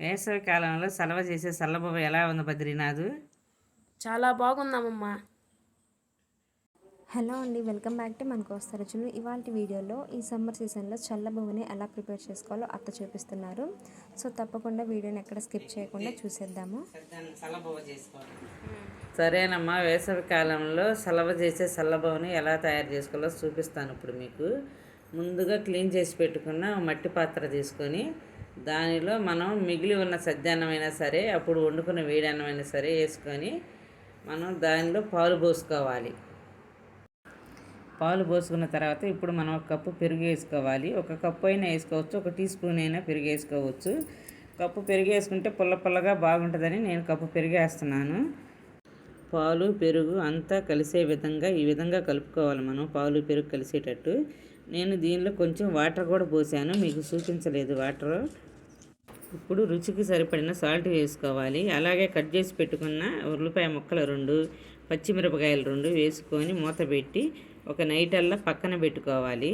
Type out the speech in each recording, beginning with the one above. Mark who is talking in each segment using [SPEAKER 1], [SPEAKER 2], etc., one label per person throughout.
[SPEAKER 1] వేసవి కాలంలో సెలవు చేసే చల్లబొబ్బ ఎలా ఉంది బద్రీనాథ్?
[SPEAKER 2] చాలా బాగుందామమ్మా
[SPEAKER 3] హలో అండి వెల్కమ్ బ్యాక్ టు మన కోస్తా రుచులు. ఇవాళ వీడియోలో ఈ సమ్మర్ సీజన్లో చల్లబొవ్వుని ఎలా ప్రిపేర్ చేసుకోవాలో అత్త చూపిస్తున్నారు. సో తప్పకుండా వీడియోని ఎక్కడ స్కిప్ చేయకుండా చూసేద్దాము.
[SPEAKER 1] సరేనమ్మా వేసవి కాలంలో చల్లవ చేసే చల్లబొవ్వని ఎలా తయారు చేసుకోవాలో చూపిస్తాను ఇప్పుడు మీకు. ముందుగా క్లీన్ చేసి పెట్టుకున్న మట్టి పాత్ర తీసుకొని దానిలో మనం మిగిలి ఉన్న సజ్జాన్నమైనా సరే అప్పుడు వండుకున్న వేడన్నమైనా సరే వేసుకొని మనం దానిలో పాలు పోసుకోవాలి. పాలు పోసుకున్న తర్వాత ఇప్పుడు మనం ఒక కప్పు పెరుగు వేసుకోవాలి. ఒక కప్పు అయినా వేసుకోవచ్చు ఒక టీ స్పూన్ అయినా పెరుగు వేసుకోవచ్చు. కప్పు పెరుగు వేసుకుంటే పుల్ల పుల్లగా బాగుంటుందని నేను కప్పు పెరుగు వేస్తున్నాను. పాలు పెరుగు అంతా కలిసే విధంగా ఈ విధంగా కలుపుకోవాలి మనం పాలు పెరుగు కలిసేటట్టు. నేను దీనిలో కొంచెం వాటర్ కూడా పోసాను మీకు చూపించలేదు వాటర్. ఇప్పుడు రుచికి సరిపడిన సాల్ట్ వేసుకోవాలి. అలాగే కట్ చేసి పెట్టుకున్న ఉల్లిపాయ ముక్కలు రెండు పచ్చిమిరపకాయలు రెండు వేసుకొని మూత పెట్టి ఒక నైట్ అల్లా పక్కన పెట్టుకోవాలి.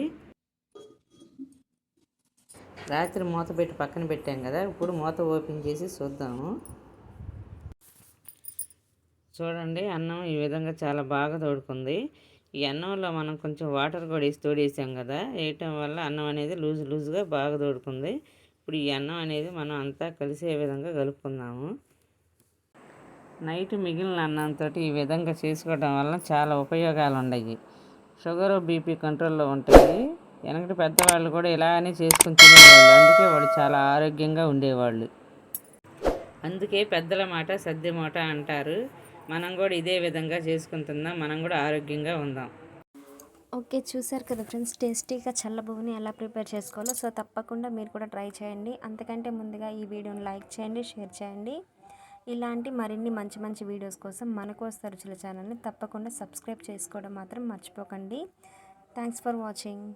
[SPEAKER 1] రాత్రి మూత పెట్టి పక్కన పెట్టాం కదా ఇప్పుడు మూత ఓపెన్ చేసి చూద్దాము. చూడండి అన్నం ఈ విధంగా చాలా బాగా తోడుకుంది. ఈ అన్నంలో మనం కొంచెం వాటర్ కూడా వేసి తోడేసాం కదా వేయటం వల్ల అన్నం అనేది లూజ్ లూజ్గా బాగా తోడుకుంది. ఇప్పుడు ఈ అన్నం అనేది మనం అంతా కలిసే విధంగా కలుపుకుందాము. నైట్ మిగిలిన అన్నంతో ఈ విధంగా చేసుకోవడం వల్ల చాలా ఉపయోగాలు ఉన్నాయి షుగర్ బీపీ కంట్రోల్లో ఉంటుంది వెనకటి పెద్దవాళ్ళు కూడా ఇలానే చేసుకుని తినేవాళ్ళు. అందుకే వాళ్ళు చాలా ఆరోగ్యంగా ఉండేవాళ్ళు. అందుకే పెద్దల మాట సద్ది మాట అంటారు. మనం కూడా ఇదే విధంగా చేసుకుంటుందాం మనం కూడా ఆరోగ్యంగా ఉందాం.
[SPEAKER 3] ఓకే చూసారు కదా ఫ్రెండ్స్ టేస్టీగా చల్లబువ్వుని ఎలా ప్రిపేర్ చేసుకోవాలో. సో తప్పకుండా మీరు కూడా ట్రై చేయండి. అంతకంటే ముందుగా ఈ వీడియోని లైక్ చేయండి షేర్ చేయండి. ఇలాంటి మరిన్ని మంచి మంచి వీడియోస్ కోసం మన కోస్తా రుచుల ఛానల్ని తప్పకుండా సబ్స్క్రైబ్ చేసుకోవడం మాత్రం మర్చిపోకండి. Thanks for watching.